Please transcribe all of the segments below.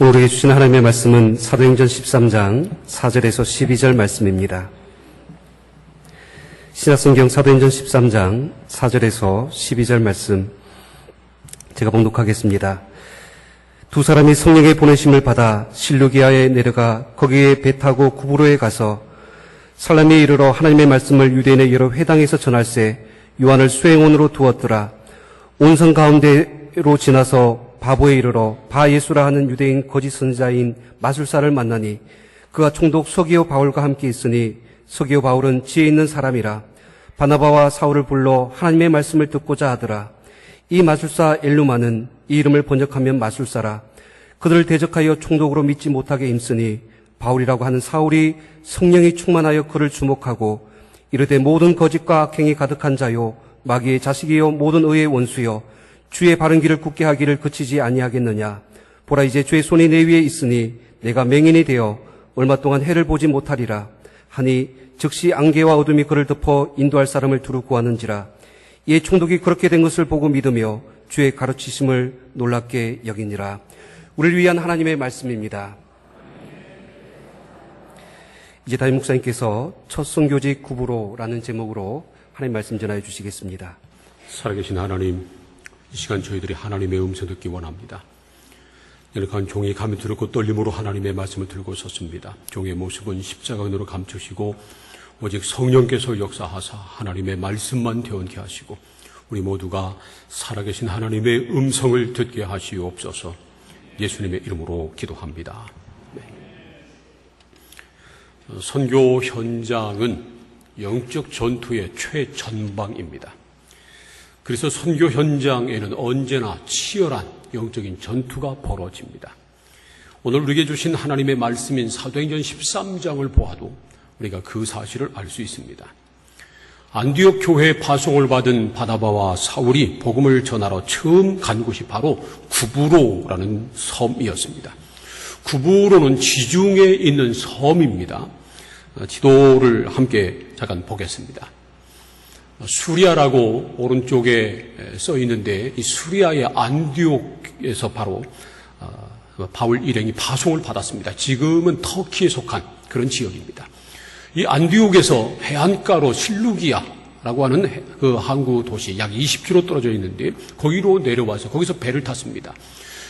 오늘 우리에게 주신 하나님의 말씀은 사도행전 13장 4절에서 12절 말씀입니다. 신약성경 사도행전 13장 4절에서 12절 말씀 제가 봉독하겠습니다. 두 사람이 성령의 보내심을 받아 실루기아에 내려가 거기에 배 타고 구부로에 가서 살람에 이르러 하나님의 말씀을 유대인의 여러 회당에서 전할세 요한을 수행원으로 두었더라. 온성 가운데로 지나서 바보에 이르러 바 예수라 하는 유대인 거짓 선자인 마술사를 만나니 그가 총독 서기오 바울과 함께 있으니 서기오 바울은 지혜 있는 사람이라 바나바와 사울을 불러 하나님의 말씀을 듣고자 하더라. 이 마술사 엘루마는 이 이름을 번역하면 마술사라. 그들을 대적하여 총독으로 믿지 못하게 힘쓰니 바울이라고 하는 사울이 성령이 충만하여 그를 주목하고 이르되 모든 거짓과 악행이 가득한 자요 마귀의 자식이요 모든 의의 원수요 주의 바른 길을 굳게 하기를 그치지 아니하겠느냐 보라 이제 주의 손이 내 위에 있으니 내가 맹인이 되어 얼마 동안 해를 보지 못하리라 하니 즉시 안개와 어둠이 그를 덮어 인도할 사람을 두루 구하는지라 이에 총독이 그렇게 된 것을 보고 믿으며 주의 가르치심을 놀랍게 여기니라 우리를 위한 하나님의 말씀입니다. 이제 담임 목사님께서 첫 선교직 구부로라는 제목으로 하나님 말씀 전하여 주시겠습니다. 살아계신 하나님, 이 시간 저희들이 하나님의 음성 듣기 원합니다. 연약한 종이 감이 들었고 떨림으로 하나님의 말씀을 들고 섰습니다. 종의 모습은 십자가으로 감추시고 오직 성령께서 역사하사 하나님의 말씀만 되원케 하시고 우리 모두가 살아계신 하나님의 음성을 듣게 하시옵소서 예수님의 이름으로 기도합니다. 선교 현장은 영적 전투의 최전방입니다. 그래서 선교 현장에는 언제나 치열한 영적인 전투가 벌어집니다. 오늘 우리에게 주신 하나님의 말씀인 사도행전 13장을 보아도 우리가 그 사실을 알 수 있습니다. 안디옥 교회에 파송을 받은 바다바와 사울이 복음을 전하러 처음 간 곳이 바로 구부로라는 섬이었습니다. 구부로는 지중해에 있는 섬입니다. 지도를 함께 잠깐 보겠습니다. 수리아라고 오른쪽에 써 있는데 이 수리아의 안디옥에서 바로 바울 일행이 파송을 받았습니다. 지금은 터키에 속한 그런 지역입니다. 이 안디옥에서 해안가로 실루기아라고 하는 그 항구 도시 약 20km 떨어져 있는데 거기로 내려와서 거기서 배를 탔습니다.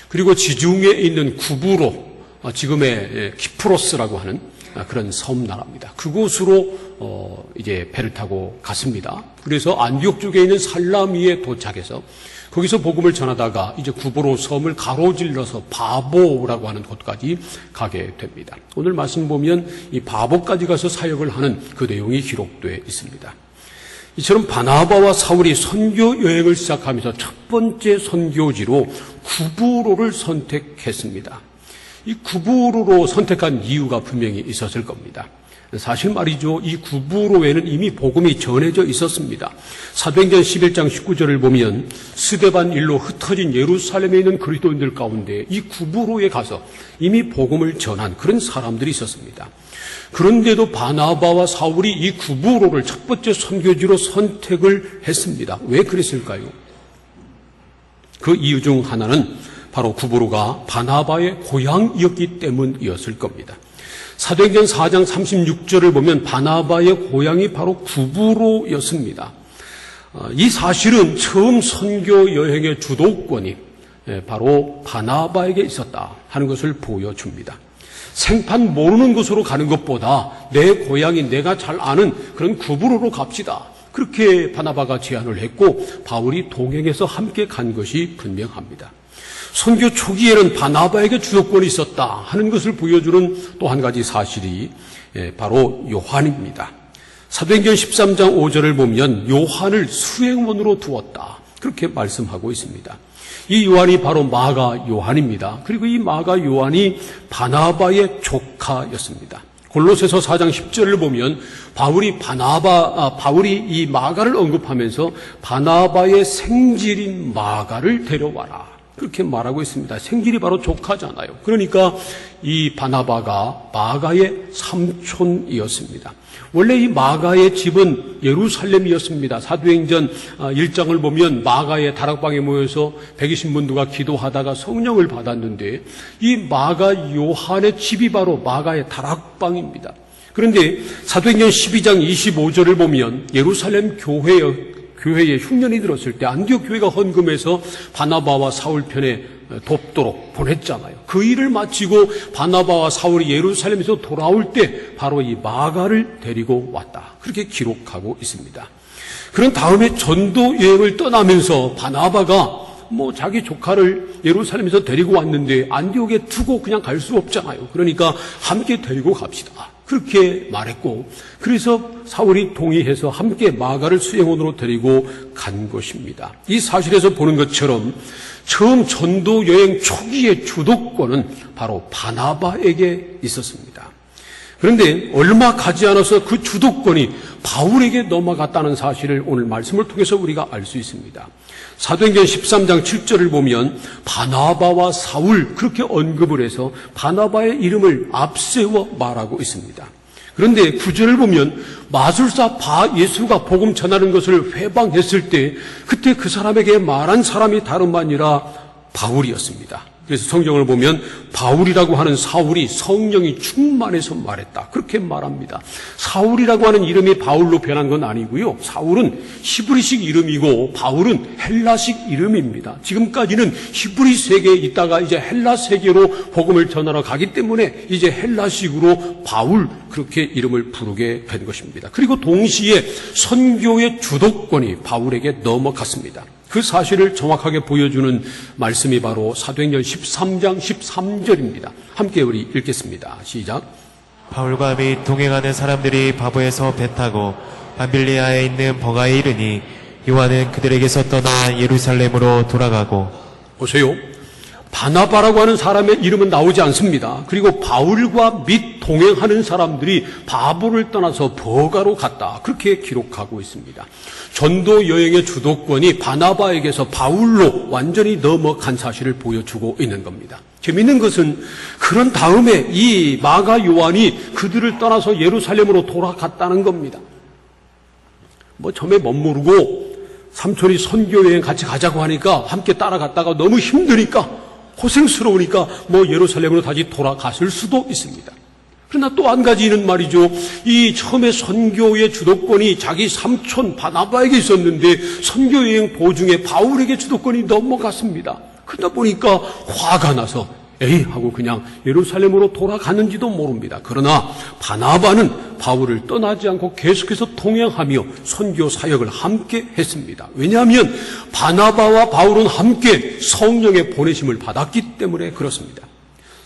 그리고 지중해에 있는 구부로 지금의 키프로스라고 하는 그런 섬 나라입니다. 그곳으로 어 이제 배를 타고 갔습니다. 그래서 안디옥 쪽에 있는 살라미에 도착해서 거기서 복음을 전하다가 이제 구보로 섬을 가로질러서 바보라고 하는 곳까지 가게 됩니다. 오늘 말씀 보면 이 바보까지 가서 사역을 하는 그 내용이 기록되어 있습니다. 이처럼 바나바와 사울이 선교 여행을 시작하면서 첫 번째 선교지로 구부로를 선택했습니다. 이 구부로로 선택한 이유가 분명히 있었을 겁니다. 사실 말이죠. 이 구부로에는 이미 복음이 전해져 있었습니다. 사도행전 11장 19절을 보면 스데반 일로 흩어진 예루살렘에 있는 그리스도인들 가운데 이 구부로에 가서 이미 복음을 전한 그런 사람들이 있었습니다. 그런데도 바나바와 사울이 이 구부로를 첫 번째 선교지로 선택을 했습니다. 왜 그랬을까요? 그 이유 중 하나는 바로 구부로가 바나바의 고향이었기 때문이었을 겁니다. 사도행전 4장 36절을 보면 바나바의 고향이 바로 구부로였습니다. 어, 이 사실은 처음 선교 여행의 주도권이 예, 바로 바나바에게 있었다 하는 것을 보여줍니다. 생판 모르는 곳으로 가는 것보다 내 고향이 내가 잘 아는 그런 구부로로 갑시다. 그렇게 바나바가 제안을 했고 바울이 동행해서 함께 간 것이 분명합니다. 선교 초기에는 바나바에게 주도권이 있었다 하는 것을 보여주는 또 한 가지 사실이 예, 바로 요한입니다. 사도행전 13장 5절을 보면 요한을 수행원으로 두었다. 그렇게 말씀하고 있습니다. 이 요한이 바로 마가 요한입니다. 그리고 이 마가 요한이 바나바의 조카였습니다. 골로새서 4장 10절을 보면 바울이 바나바 아, 바울이 이 마가를 언급하면서 바나바의 생질인 마가를 데려와라. 그렇게 말하고 있습니다. 생질이 바로 조카잖아요. 그러니까 이 바나바가 마가의 삼촌이었습니다. 원래 이 마가의 집은 예루살렘이었습니다. 사도행전 1장을 보면 마가의 다락방에 모여서 120문두가 기도하다가 성령을 받았는데 이 마가 요한의 집이 바로 마가의 다락방입니다. 그런데 사도행전 12장 25절을 보면 예루살렘 교회의 교회에 흉년이 들었을 때 안디옥 교회가 헌금해서 바나바와 사울 편에 돕도록 보냈잖아요. 그 일을 마치고 바나바와 사울이 예루살렘에서 돌아올 때 바로 이 마가를 데리고 왔다. 그렇게 기록하고 있습니다. 그런 다음에 전도 여행을 떠나면서 바나바가 뭐 자기 조카를 예루살렘에서 데리고 왔는데 안디옥에 두고 그냥 갈 수 없잖아요. 그러니까 함께 데리고 갑시다. 그렇게 말했고 그래서 사울이 동의해서 함께 마가를 수행원으로 데리고 간 것입니다. 이 사실에서 보는 것처럼 처음 전도 여행 초기의 주도권은 바로 바나바에게 있었습니다. 그런데 얼마 가지 않아서 그 주도권이 바울에게 넘어갔다는 사실을 오늘 말씀을 통해서 우리가 알 수 있습니다. 사도행전 13장 7절을 보면 바나바와 사울 그렇게 언급을 해서 바나바의 이름을 앞세워 말하고 있습니다. 그런데 구절을 보면 마술사 바 예수가 복음 전하는 것을 회방했을 때 그때 그 사람에게 말한 사람이 다름 아니라 바울이었습니다. 그래서 성경을 보면 바울이라고 하는 사울이 성령이 충만해서 말했다. 그렇게 말합니다. 사울이라고 하는 이름이 바울로 변한 건 아니고요. 사울은 히브리식 이름이고 바울은 헬라식 이름입니다. 지금까지는 히브리 세계에 있다가 이제 헬라 세계로 복음을 전하러 가기 때문에 이제 헬라식으로 바울 그렇게 이름을 부르게 된 것입니다. 그리고 동시에 선교의 주도권이 바울에게 넘어갔습니다. 그 사실을 정확하게 보여주는 말씀이 바로 사도행전 13장 13절입니다. 함께 우리 읽겠습니다. 시작. 바울과 및 동행하는 사람들이 바보에서 배 타고 밤빌리아에 있는 버가에 이르니 요한은 그들에게서 떠나 예루살렘으로 돌아가고 보세요. 바나바라고 하는 사람의 이름은 나오지 않습니다. 그리고 바울과 및 동행하는 사람들이 바보를 떠나서 버가로 갔다. 그렇게 기록하고 있습니다. 전도 여행의 주도권이 바나바에게서 바울로 완전히 넘어간 사실을 보여주고 있는 겁니다. 재밌는 것은 그런 다음에 이 마가 요한이 그들을 떠나서 예루살렘으로 돌아갔다는 겁니다. 뭐 처음에 멋모르고 삼촌이 선교 여행 같이 가자고 하니까 함께 따라갔다가 너무 힘드니까 고생스러우니까 뭐 예루살렘으로 다시 돌아갔을 수도 있습니다. 그러나 또 한 가지는 말이죠. 이 처음에 선교의 주도권이 자기 삼촌 바나바에게 있었는데 선교 여행 보중에 바울에게 주도권이 넘어갔습니다. 그러다 보니까 화가 나서 에이 하고 그냥 예루살렘으로 돌아갔는지도 모릅니다. 그러나 바나바는 바울을 떠나지 않고 계속해서 동행하며 선교 사역을 함께 했습니다. 왜냐하면 바나바와 바울은 함께 성령의 보내심을 받았기 때문에 그렇습니다.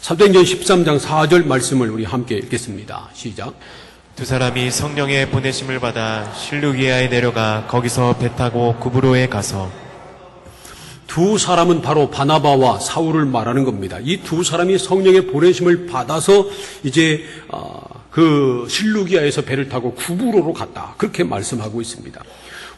사도행전 13장 4절 말씀을 우리 함께 읽겠습니다. 시작. 두 사람이 성령의 보내심을 받아 실루기아에 내려가 거기서 배 타고 구브로에 가서 두 사람은 바로 바나바와 사울을 말하는 겁니다. 이 두 사람이 성령의 보내심을 받아서 이제 어, 그 실루기아에서 배를 타고 구브로로 갔다. 그렇게 말씀하고 있습니다.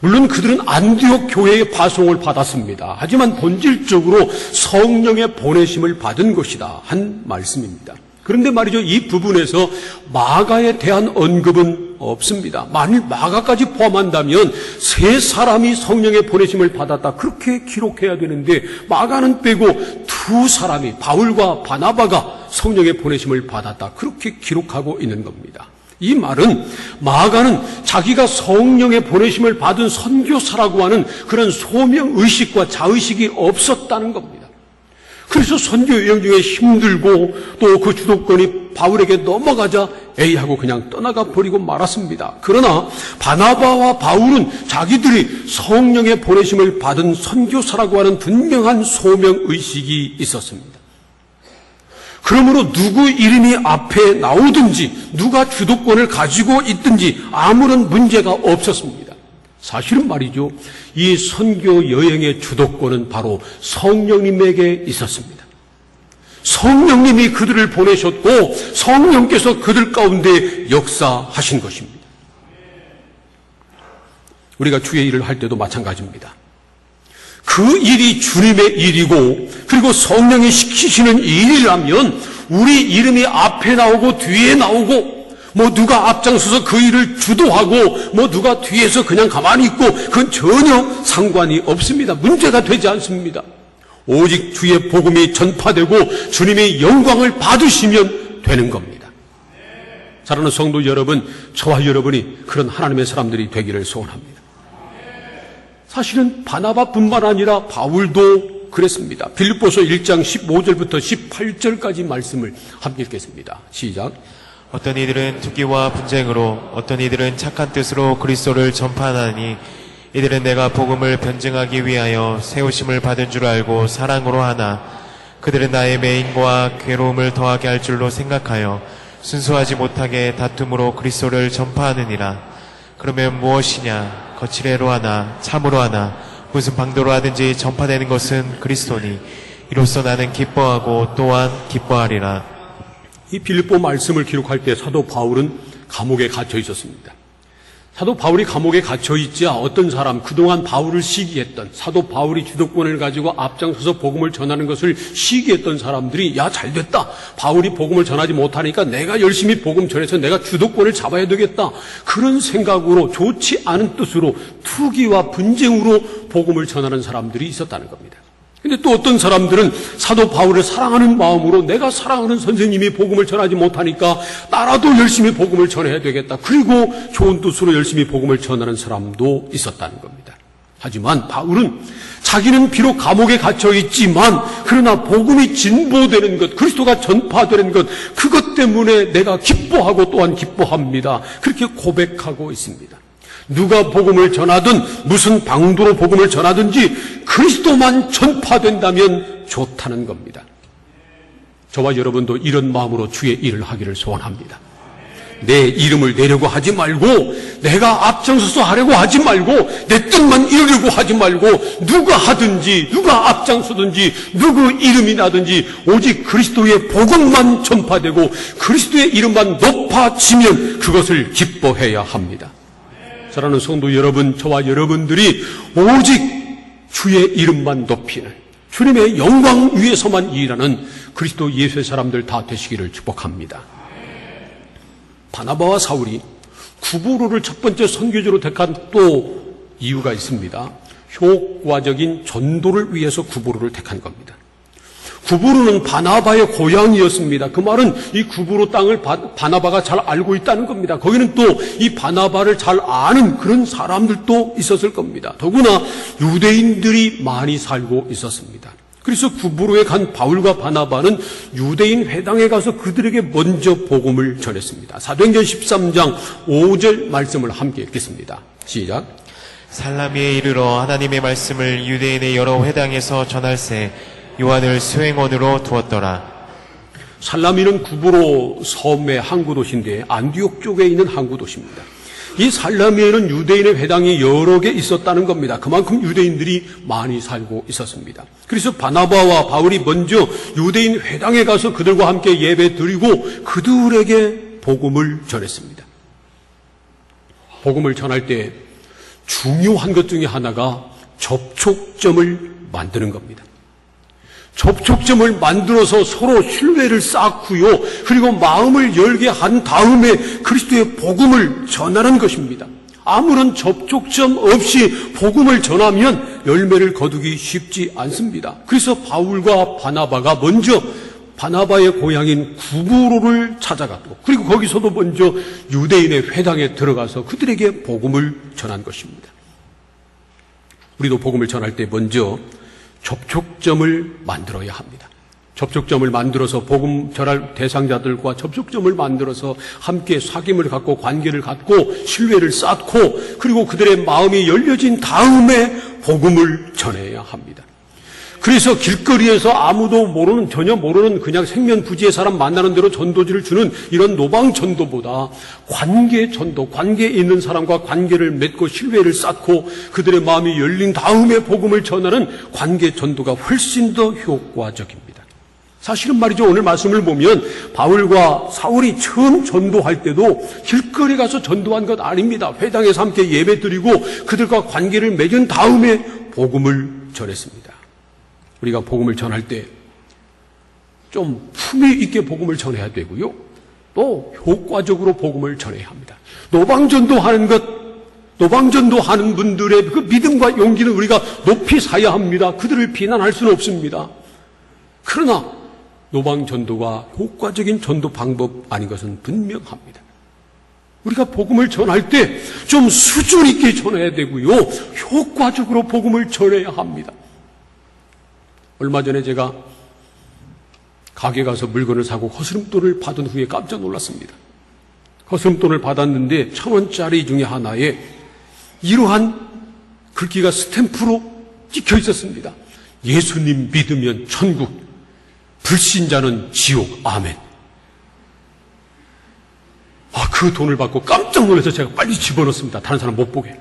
물론 그들은 안디옥 교회의 파송을 받았습니다. 하지만 본질적으로 성령의 보내심을 받은 것이다. 한 말씀입니다. 그런데 말이죠. 이 부분에서 마가에 대한 언급은 없습니다. 만일 마가까지 포함한다면 세 사람이 성령의 보내심을 받았다. 그렇게 기록해야 되는데 마가는 빼고 두 사람이 바울과 바나바가 성령의 보내심을 받았다. 그렇게 기록하고 있는 겁니다. 이 말은 마가는 자기가 성령의 보내심을 받은 선교사라고 하는 그런 소명 의식과 자의식이 없었다는 겁니다. 그래서 선교 여행 중에 힘들고 또 그 주도권이 바울에게 넘어가자 에이 하고 그냥 떠나가 버리고 말았습니다. 그러나 바나바와 바울은 자기들이 성령의 보내심을 받은 선교사라고 하는 분명한 소명 의식이 있었습니다. 그러므로 누구 이름이 앞에 나오든지 누가 주도권을 가지고 있든지 아무런 문제가 없었습니다. 사실은 말이죠. 이 선교 여행의 주도권은 바로 성령님에게 있었습니다. 성령님이 그들을 보내셨고 성령께서 그들 가운데 역사하신 것입니다. 우리가 주의 일을 할 때도 마찬가지입니다. 그그 일이 주님의 일이고 그리고 성령이 시키시는 일이라면 우리 이름이 앞에 나오고 뒤에 나오고 뭐 누가 앞장서서 그 일을 주도하고 뭐 누가 뒤에서 그냥 가만히 있고 그건 전혀 상관이 없습니다. 문제가 되지 않습니다. 오직 주의 복음이 전파되고 주님의 영광을 받으시면 되는 겁니다. 사랑하는 성도 여러분, 저와 여러분이 그런 하나님의 사람들이 되기를 소원합니다. 사실은 바나바뿐만 아니라 바울도 그랬습니다. 빌립보서 1장 15절부터 18절까지 말씀을 함께 읽겠습니다. 시작. 어떤 이들은 투기와 분쟁으로 어떤 이들은 착한 뜻으로 그리스도를 전파하나니 이들은 내가 복음을 변증하기 위하여 세우심을 받은 줄 알고 사랑으로 하나 그들은 나의 매인과 괴로움을 더하게 할 줄로 생각하여 순수하지 못하게 다툼으로 그리스도를 전파하느니라 그러면 무엇이냐 거칠애로 하나 참으로 하나 무슨 방도로 하든지 전파되는 것은 그리스도니 이로써 나는 기뻐하고 또한 기뻐하리라 이 빌립보 말씀을 기록할 때 사도 바울은 감옥에 갇혀 있었습니다. 사도 바울이 감옥에 갇혀 있자 어떤 사람 그동안 바울을 시기했던 사도 바울이 주도권을 가지고 앞장서서 복음을 전하는 것을 시기했던 사람들이 야 잘됐다 바울이 복음을 전하지 못하니까 내가 열심히 복음 전해서 내가 주도권을 잡아야 되겠다 그런 생각으로 좋지 않은 뜻으로 투기와 분쟁으로 복음을 전하는 사람들이 있었다는 겁니다. 근데 또 어떤 사람들은 사도 바울을 사랑하는 마음으로 내가 사랑하는 선생님이 복음을 전하지 못하니까 나라도 열심히 복음을 전해야 되겠다. 그리고 좋은 뜻으로 열심히 복음을 전하는 사람도 있었다는 겁니다. 하지만 바울은 자기는 비록 감옥에 갇혀 있지만 그러나 복음이 진보되는 것, 그리스도가 전파되는 것, 그것 때문에 내가 기뻐하고 또한 기뻐합니다. 그렇게 고백하고 있습니다. 누가 복음을 전하든 무슨 방도로 복음을 전하든지 그리스도만 전파된다면 좋다는 겁니다. 저와 여러분도 이런 마음으로 주의 일을 하기를 소원합니다. 내 이름을 내려고 하지 말고 내가 앞장서서 하려고 하지 말고 내 뜻만 이루려고 하지 말고 누가 하든지 누가 앞장서든지 누구 이름이 나든지 오직 그리스도의 복음만 전파되고 그리스도의 이름만 높아지면 그것을 기뻐해야 합니다. 사랑하는 성도 여러분, 저와 여러분들이 오직 주의 이름만 높이는 주님의 영광 위에서만 일하는 그리스도 예수의 사람들 다 되시기를 축복합니다. 바나바와 사울이 구부로를 첫 번째 선교지로 택한 또 이유가 있습니다. 효과적인 전도를 위해서 구부로를 택한 겁니다. 구부로는 바나바의 고향이었습니다. 그 말은 이 구부로 땅을 바, 바나바가 잘 알고 있다는 겁니다. 거기는 또 이 바나바를 잘 아는 그런 사람들도 있었을 겁니다. 더구나 유대인들이 많이 살고 있었습니다. 그래서 구부로에 간 바울과 바나바는 유대인 회당에 가서 그들에게 먼저 복음을 전했습니다. 사도행전 13장 5절 말씀을 함께 읽겠습니다. 시작. 살라미에 이르러 하나님의 말씀을 유대인의 여러 회당에서 전할세 요한을 수행원으로 두었더라. 살라미는 구부로 섬의 항구 도시인데 안디옥 쪽에 있는 항구 도시입니다. 이 살라미에는 유대인의 회당이 여러 개 있었다는 겁니다. 그만큼 유대인들이 많이 살고 있었습니다. 그래서 바나바와 바울이 먼저 유대인 회당에 가서 그들과 함께 예배 드리고 그들에게 복음을 전했습니다. 복음을 전할 때 중요한 것 중에 하나가 접촉점을 만드는 겁니다. 접촉점을 만들어서 서로 신뢰를 쌓고요. 그리고 마음을 열게 한 다음에 그리스도의 복음을 전하는 것입니다. 아무런 접촉점 없이 복음을 전하면 열매를 거두기 쉽지 않습니다. 그래서 바울과 바나바가 먼저 바나바의 고향인 구부로를 찾아갔고 그리고 거기서도 먼저 유대인의 회당에 들어가서 그들에게 복음을 전한 것입니다. 우리도 복음을 전할 때 먼저 접촉점을 만들어야 합니다. 접촉점을 만들어서 복음 전할 대상자들과 접촉점을 만들어서 함께 사귐을 갖고 관계를 갖고 신뢰를 쌓고 그리고 그들의 마음이 열려진 다음에 복음을 전해야 합니다. 그래서 길거리에서 아무도 모르는 전혀 모르는 그냥 생면부지의 사람 만나는 대로 전도지를 주는 이런 노방 전도보다 관계 전도, 관계에 있는 사람과 관계를 맺고 신뢰를 쌓고 그들의 마음이 열린 다음에 복음을 전하는 관계 전도가 훨씬 더 효과적입니다. 사실은 말이죠. 오늘 말씀을 보면 바울과 사울이 처음 전도할 때도 길거리 가서 전도한 것 아닙니다. 회당에서 함께 예배 드리고 그들과 관계를 맺은 다음에 복음을 전했습니다. 우리가 복음을 전할 때 좀 품위 있게 복음을 전해야 되고요. 또 효과적으로 복음을 전해야 합니다. 노방전도 하는 것, 노방전도 하는 분들의 그 믿음과 용기는 우리가 높이 사야 합니다. 그들을 비난할 수는 없습니다. 그러나 노방전도가 효과적인 전도 방법 아닌 것은 분명합니다. 우리가 복음을 전할 때 좀 수준 있게 전해야 되고요. 효과적으로 복음을 전해야 합니다. 얼마 전에 제가 가게 가서 물건을 사고 거스름돈을 받은 후에 깜짝 놀랐습니다. 거스름돈을 받았는데 천 원짜리 중에 하나에 이러한 글귀가 스탬프로 찍혀 있었습니다. 예수님 믿으면 천국, 불신자는 지옥, 아멘. 아, 그 돈을 받고 깜짝 놀라서 제가 빨리 집어넣습니다. 다른 사람 못 보게.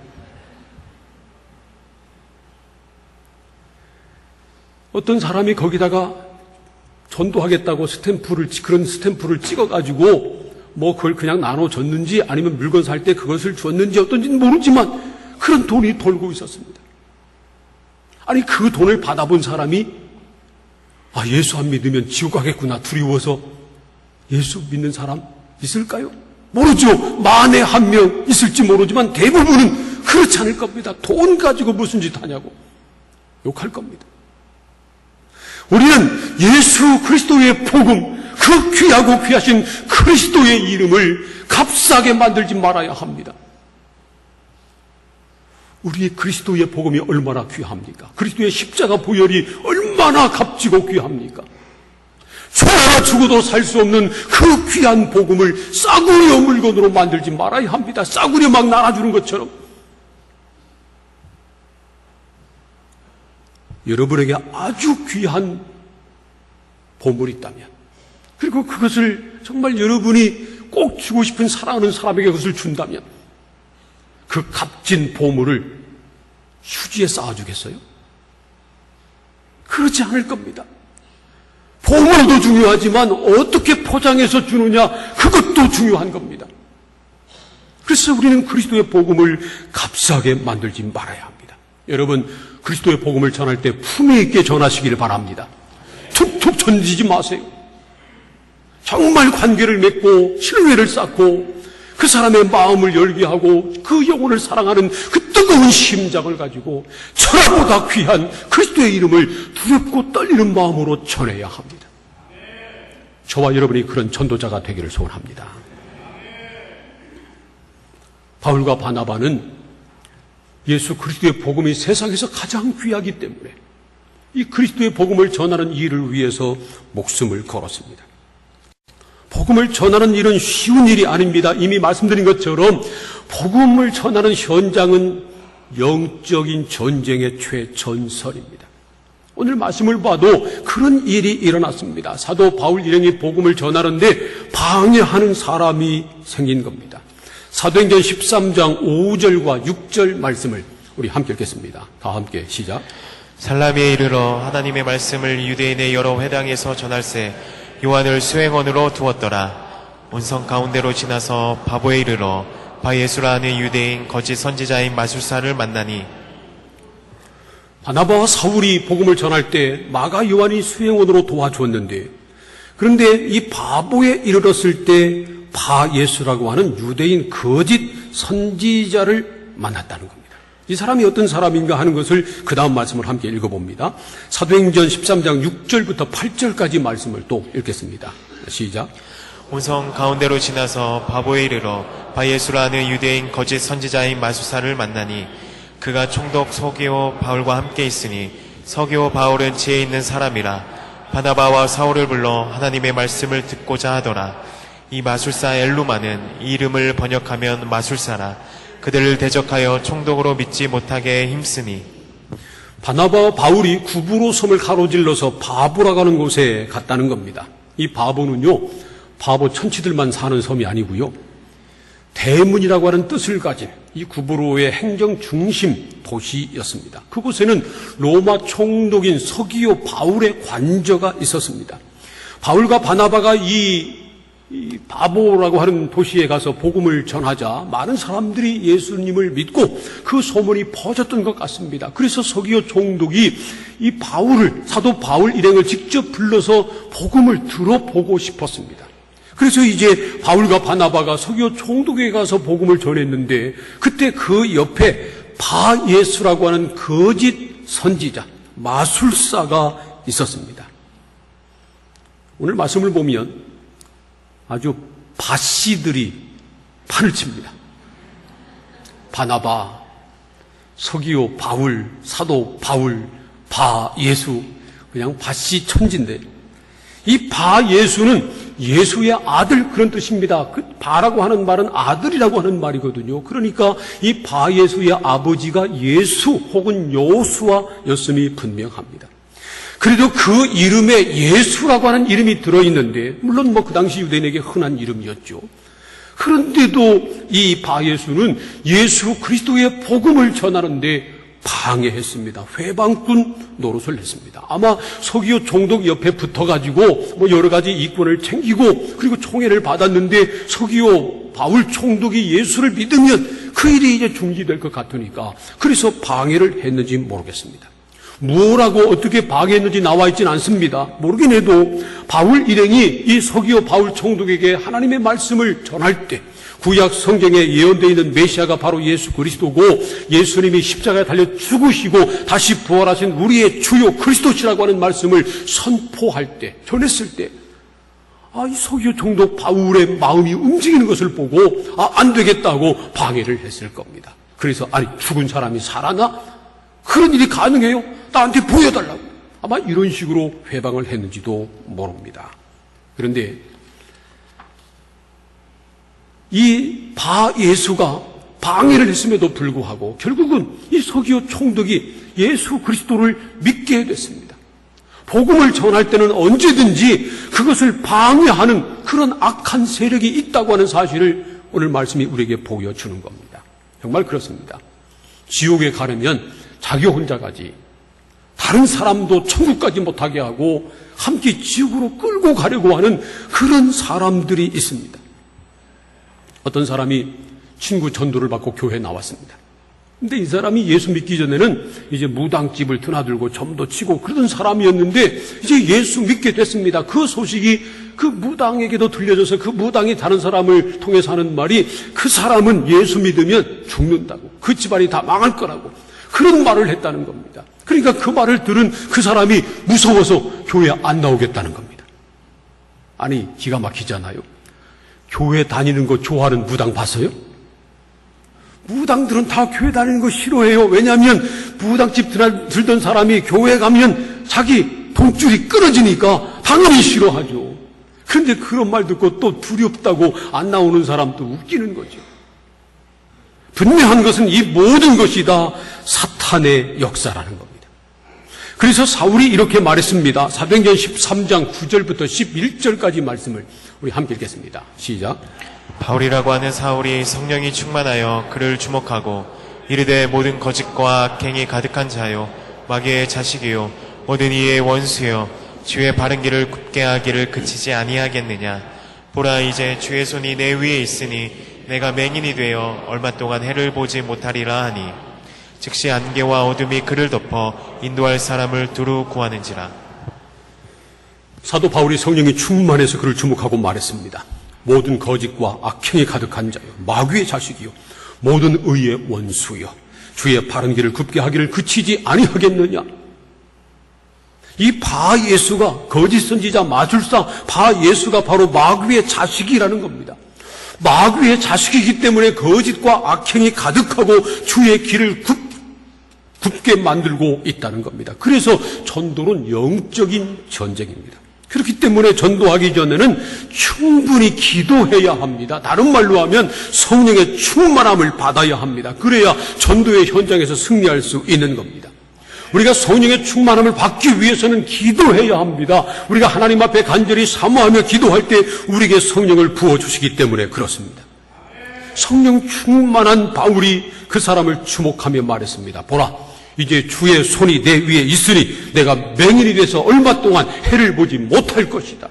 어떤 사람이 거기다가 전도하겠다고 스탬프를, 그런 스탬프를 찍어가지고 뭐 그걸 그냥 나눠줬는지 아니면 물건 살 때 그것을 줬는지 어떤지는 모르지만 그런 돈이 돌고 있었습니다. 아니, 그 돈을 받아본 사람이 아, 예수 안 믿으면 지옥 가겠구나 두려워서 예수 믿는 사람 있을까요? 모르죠. 만에 한 명 있을지 모르지만 대부분은 그렇지 않을 겁니다. 돈 가지고 무슨 짓 하냐고 욕할 겁니다. 우리는 예수 그리스도의 복음, 그 귀하고 귀하신 그리스도의 이름을 값싸게 만들지 말아야 합니다. 우리의 그리스도의 복음이 얼마나 귀합니까? 그리스도의 십자가 보혈이 얼마나 값지고 귀합니까? 죄가 죽어도 살 수 없는 그 귀한 복음을 싸구려 물건으로 만들지 말아야 합니다. 싸구려 막 나눠주는 것처럼. 여러분에게 아주 귀한 보물이 있다면, 그리고 그것을 정말 여러분이 꼭 주고 싶은 사랑하는 사람에게 그것을 준다면, 그 값진 보물을 휴지에 쌓아주겠어요? 그렇지 않을 겁니다. 보물도 중요하지만 어떻게 포장해서 주느냐 그것도 중요한 겁니다. 그래서 우리는 그리스도의 복음을 값싸게 만들지 말아야 합니다. 여러분 그리스도의 복음을 전할 때 품위 있게 전하시기를 바랍니다. 툭툭 던지지 마세요. 정말 관계를 맺고 신뢰를 쌓고 그 사람의 마음을 열게 하고 그 영혼을 사랑하는 그 뜨거운 심장을 가지고 천하보다 귀한 그리스도의 이름을 두렵고 떨리는 마음으로 전해야 합니다. 저와 여러분이 그런 전도자가 되기를 소원합니다. 바울과 바나바는 예수 그리스도의 복음이 세상에서 가장 귀하기 때문에 이 그리스도의 복음을 전하는 일을 위해서 목숨을 걸었습니다. 복음을 전하는 일은 쉬운 일이 아닙니다. 이미 말씀드린 것처럼 복음을 전하는 현장은 영적인 전쟁의 최전설입니다. 오늘 말씀을 봐도 그런 일이 일어났습니다. 사도 바울 일행이 복음을 전하는데 방해하는 사람이 생긴 겁니다. 사도행전 13장 5절과 6절 말씀을 우리 함께 읽겠습니다. 다 함께 시작. 살라미에 이르러 하나님의 말씀을 유대인의 여러 회당에서 전할세 요한을 수행원으로 두었더라. 온성 가운데로 지나서 바보에 이르러 바예수라 하는 유대인 거짓 선지자인 마술사를 만나니 바나바와 사울이 복음을 전할 때 마가 요한이 수행원으로 도와주었는데 그런데 이 바보에 이르렀을 때 바 예수라고 하는 유대인 거짓 선지자를 만났다는 겁니다. 이 사람이 어떤 사람인가 하는 것을 그 다음 말씀을 함께 읽어봅니다. 사도행전 13장 6절부터 8절까지 말씀을 또 읽겠습니다. 시작. 온성 가운데로 지나서 바보에 이르러 바예수라 하는 유대인 거짓 선지자인 마술사를 만나니 그가 총독 서기오 바울과 함께 있으니 서기오 바울은 지혜 있는 사람이라 바나바와 사울을 불러 하나님의 말씀을 듣고자 하더라. 이 마술사 엘루마는 이 이름을 번역하면 마술사라. 그들을 대적하여 총독으로 믿지 못하게 힘쓰니 바나바와 바울이 구부로 섬을 가로질러서 바보라고 하는 곳에 갔다는 겁니다. 이 바보는요, 바보 천치들만 사는 섬이 아니고요. 대문이라고 하는 뜻을 가진 이 구부로의 행정 중심 도시였습니다. 그곳에는 로마 총독인 서기오 바울의 관저가 있었습니다. 바울과 바나바가 이 이 바보라고 하는 도시에 가서 복음을 전하자 많은 사람들이 예수님을 믿고 그 소문이 퍼졌던 것 같습니다. 그래서 서기오 총독이 이 바울을 사도 바울 일행을 직접 불러서 복음을 들어보고 싶었습니다. 그래서 이제 바울과 바나바가 서기오 총독에 가서 복음을 전했는데 그때 그 옆에 바 예수라고 하는 거짓 선지자 마술사가 있었습니다. 오늘 말씀을 보면 아주 바씨들이 판을 칩니다. 바나바, 서기오, 바울, 사도 바울, 바 예수 그냥 바씨 천지인데 이 바 예수는 예수의 아들 그런 뜻입니다. 그 바라고 하는 말은 아들이라고 하는 말이거든요. 그러니까 이 바 예수의 아버지가 예수 혹은 여수와였음이 분명합니다. 그래도 그 이름에 예수라고 하는 이름이 들어있는데, 물론 뭐 그 당시 유대인에게 흔한 이름이었죠. 그런데도 이 바예수는 예수 그리스도의 복음을 전하는데 방해했습니다. 회방꾼 노릇을 했습니다. 아마 서기오 총독 옆에 붙어가지고 뭐 여러 가지 이권을 챙기고 그리고 총애를 받았는데 서기오 바울 총독이 예수를 믿으면 그 일이 이제 중지될 것 같으니까 그래서 방해를 했는지 모르겠습니다. 뭐라고 어떻게 방해했는지 나와 있지는 않습니다. 모르긴 해도 바울 일행이 이 서기오 바울 총독에게 하나님의 말씀을 전할 때 구약 성경에 예언되어 있는 메시아가 바로 예수 그리스도고 예수님이 십자가에 달려 죽으시고 다시 부활하신 우리의 주요 그리스도시라고 하는 말씀을 선포할 때 전했을 때 아, 이 서기오 총독 바울의 마음이 움직이는 것을 보고 아, 안 되겠다고 방해를 했을 겁니다. 그래서 아니 죽은 사람이 살아나? 그런 일이 가능해요? 나한테 보여달라고. 아마 이런 식으로 회방을 했는지도 모릅니다. 그런데 이 바 예수가 방해를 했음에도 불구하고 결국은 이 서기오 총독이 예수 그리스도를 믿게 됐습니다. 복음을 전할 때는 언제든지 그것을 방해하는 그런 악한 세력이 있다고 하는 사실을 오늘 말씀이 우리에게 보여주는 겁니다. 정말 그렇습니다. 지옥에 가려면 자기 혼자 가지. 다른 사람도 천국까지 못하게 하고 함께 지옥으로 끌고 가려고 하는 그런 사람들이 있습니다. 어떤 사람이 친구 전도를 받고 교회에 나왔습니다. 근데 이 사람이 예수 믿기 전에는 이제 무당집을 드나들고 점도 치고 그러던 사람이었는데 이제 예수 믿게 됐습니다. 그 소식이 그 무당에게도 들려져서 그 무당이 다른 사람을 통해서 하는 말이 그 사람은 예수 믿으면 죽는다고. 그 집안이 다 망할 거라고. 그런 말을 했다는 겁니다. 그러니까 그 말을 들은 그 사람이 무서워서 교회 안 나오겠다는 겁니다. 아니, 기가 막히잖아요. 교회 다니는 거 좋아하는 무당 봤어요? 무당들은 다 교회 다니는 거 싫어해요. 왜냐하면 무당집 들던 사람이 교회 가면 자기 돈줄이 끊어지니까 당연히 싫어하죠. 그런데 그런 말 듣고 또 두렵다고 안 나오는 사람도 웃기는 거죠. 분명한 것은 이 모든 것이 다 사탄의 역사라는 겁니다. 그래서 사울이 이렇게 말했습니다. 사도행전 13장 9절부터 11절까지 말씀을 우리 함께 읽겠습니다. 시작. 바울이라고 하는 사울이 성령이 충만하여 그를 주목하고 이르되 모든 거짓과 악행이 가득한 자요 마귀의 자식이요 모든 이의 원수요 주의 바른 길을 굽게 하기를 그치지 아니하겠느냐 보라 이제 주의 손이 내 위에 있으니 내가 맹인이 되어 얼마 동안 해를 보지 못하리라 하니 즉시 안개와 어둠이 그를 덮어 인도할 사람을 두루 구하는지라 사도 바울이 성령이 충만해서 그를 주목하고 말했습니다. 모든 거짓과 악행이 가득한 자요 마귀의 자식이요 모든 의의 원수요 주의 바른 길을 굽게 하기를 그치지 아니하겠느냐 이 바 예수가 거짓 선지자 마술사 바 예수가 바로 마귀의 자식이라는 겁니다. 마귀의 자식이기 때문에 거짓과 악행이 가득하고 주의 길을 굽, 굽게 만들고 있다는 겁니다. 그래서 전도는 영적인 전쟁입니다. 그렇기 때문에 전도하기 전에는 충분히 기도해야 합니다. 다른 말로 하면 성령의 충만함을 받아야 합니다. 그래야 전도의 현장에서 승리할 수 있는 겁니다. 우리가 성령의 충만함을 받기 위해서는 기도해야 합니다. 우리가 하나님 앞에 간절히 사모하며 기도할 때 우리에게 성령을 부어주시기 때문에 그렇습니다. 성령 충만한 바울이 그 사람을 주목하며 말했습니다. 보라, 이제 주의 손이 내 위에 있으니 내가 맹인이 돼서 얼마 동안 해를 보지 못할 것이다.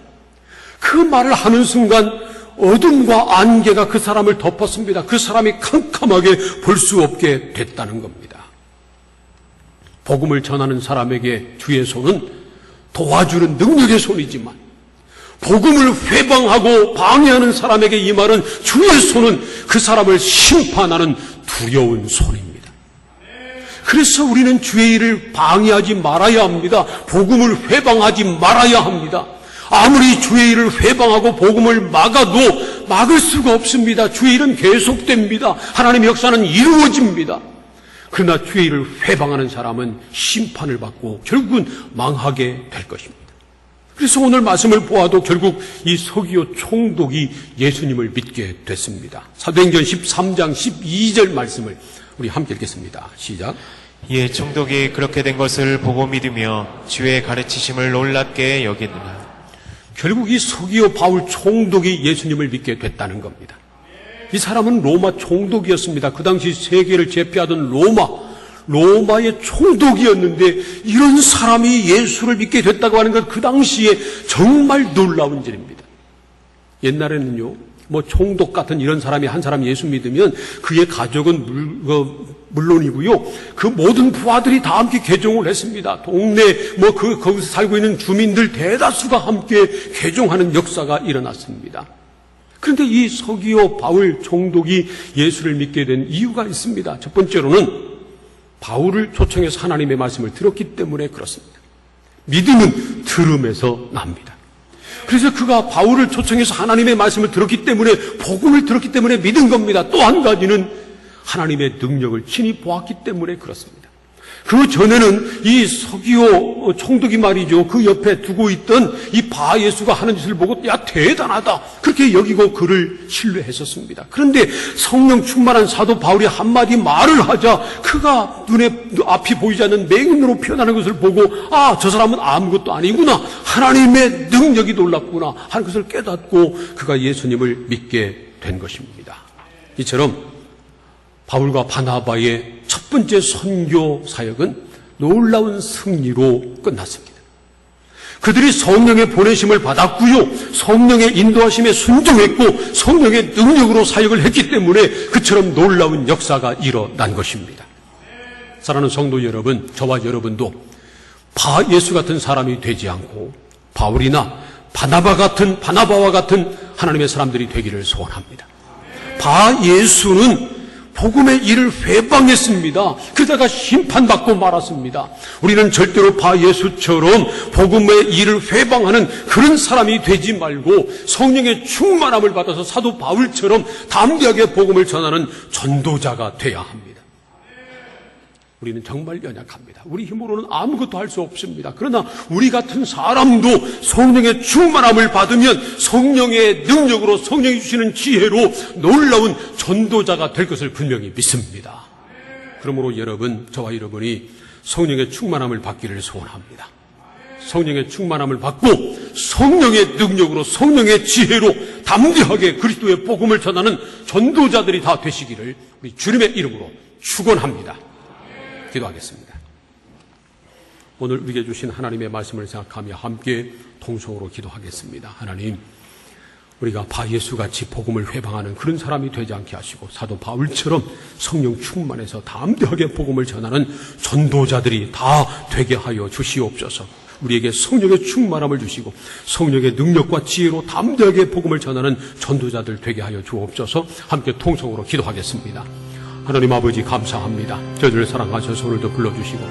그 말을 하는 순간 어둠과 안개가 그 사람을 덮었습니다. 그 사람이 캄캄하게 볼 수 없게 됐다는 겁니다. 복음을 전하는 사람에게 주의 손은 도와주는 능력의 손이지만 복음을 회방하고 방해하는 사람에게 이 말은 주의 손은 그 사람을 심판하는 두려운 손입니다. 그래서 우리는 주의 일을 방해하지 말아야 합니다. 복음을 회방하지 말아야 합니다. 아무리 주의 일을 회방하고 복음을 막아도 막을 수가 없습니다. 주의 일은 계속됩니다. 하나님의 역사는 이루어집니다. 그러나 주의 일을 회방하는 사람은 심판을 받고 결국은 망하게 될 것입니다. 그래서 오늘 말씀을 보아도 결국 이 서기오 총독이 예수님을 믿게 됐습니다. 사도행전 13장 12절 말씀을 우리 함께 읽겠습니다. 시작. 이에 총독이 그렇게 된 것을 보고 믿으며 주의 가르치심을 놀랍게 여기느라 결국 이 서기오 바울 총독이 예수님을 믿게 됐다는 겁니다. 이 사람은 로마 총독이었습니다. 그 당시 세계를 제패하던 로마, 로마의 총독이었는데 이런 사람이 예수를 믿게 됐다고 하는 것 그 당시에 정말 놀라운 일입니다. 옛날에는요, 뭐 총독 같은 이런 사람이 한 사람 예수 믿으면 그의 가족은 물, 어, 물론이고요. 그 모든 부하들이 다 함께 개종을 했습니다. 동네 뭐 그 거기서 살고 있는 주민들 대다수가 함께 개종하는 역사가 일어났습니다. 그런데 이 서기오 바울 총독이 예수를 믿게 된 이유가 있습니다. 첫 번째로는 바울을 초청해서 하나님의 말씀을 들었기 때문에 그렇습니다. 믿음은 들음에서 납니다. 그래서 그가 바울을 초청해서 하나님의 말씀을 들었기 때문에 복음을 들었기 때문에 믿은 겁니다. 또 한 가지는 하나님의 능력을 친히 보았기 때문에 그렇습니다. 그 전에는 이 서기오 총독이 말이죠. 그 옆에 두고 있던 이 바 예수가 하는 짓을 보고 야 대단하다 그렇게 여기고 그를 신뢰했었습니다. 그런데 성령 충만한 사도 바울이 한마디 말을 하자 그가 눈에 앞이 보이지 않는 맹인으로 표현하는 것을 보고 아 저 사람은 아무것도 아니구나 하나님의 능력이 놀랍구나 하는 것을 깨닫고 그가 예수님을 믿게 된 것입니다. 이처럼 바울과 바나바의 첫 번째 선교 사역은 놀라운 승리로 끝났습니다. 그들이 성령의 보내심을 받았고요. 성령의 인도하심에 순종했고 성령의 능력으로 사역을 했기 때문에 그처럼 놀라운 역사가 일어난 것입니다. 사랑하는 성도 여러분, 저와 여러분도 바 예수 같은 사람이 되지 않고 바울이나 바나바 같은 바나바와 같은 하나님의 사람들이 되기를 소원합니다. 바 예수는 복음의 일을 회방했습니다. 그러다가 심판받고 말았습니다. 우리는 절대로 바 예수처럼 복음의 일을 회방하는 그런 사람이 되지 말고 성령의 충만함을 받아서 사도 바울처럼 담대하게 복음을 전하는 전도자가 돼야 합니다. 우리는 정말 연약합니다. 우리 힘으로는 아무것도 할 수 없습니다. 그러나 우리 같은 사람도 성령의 충만함을 받으면 성령의 능력으로 성령이 주시는 지혜로 놀라운 전도자가 될 것을 분명히 믿습니다. 그러므로 여러분, 저와 여러분이 성령의 충만함을 받기를 소원합니다. 성령의 충만함을 받고 성령의 능력으로 성령의 지혜로 담대하게 그리스도의 복음을 전하는 전도자들이 다 되시기를 우리 주님의 이름으로 축원합니다. 기도하겠습니다. 오늘 우리에게 주신 하나님의 말씀을 생각하며 함께 통성으로 기도하겠습니다. 하나님, 우리가 바 예수같이 복음을 회방하는 그런 사람이 되지 않게 하시고 사도 바울처럼 성령 충만해서 담대하게 복음을 전하는 전도자들이 다 되게 하여 주시옵소서. 우리에게 성령의 충만함을 주시고 성령의 능력과 지혜로 담대하게 복음을 전하는 전도자들 되게 하여 주옵소서. 함께 통성으로 기도하겠습니다. 하나님 아버지 감사합니다. 저희를 사랑하셔서 오늘도 불러주시고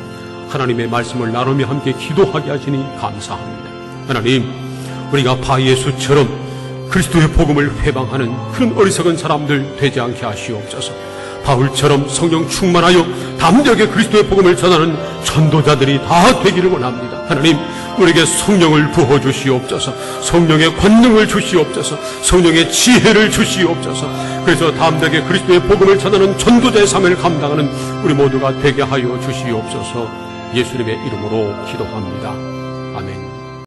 하나님의 말씀을 나누며 함께 기도하게 하시니 감사합니다. 하나님, 우리가 바 예수처럼 그리스도의 복음을 회방하는 그런 어리석은 사람들 되지 않게 하시옵소서. 바울처럼 성령 충만하여 담대하게 그리스도의 복음을 전하는 전도자들이 다 되기를 원합니다. 하나님, 우리에게 성령을 부어 주시옵소서. 성령의 권능을 주시옵소서. 성령의 지혜를 주시옵소서. 그래서 담대하게 그리스도의 복음을 전하는 전도자의 삶을 감당하는 우리 모두가 되게 하여 주시옵소서. 예수님의 이름으로 기도합니다. 아멘.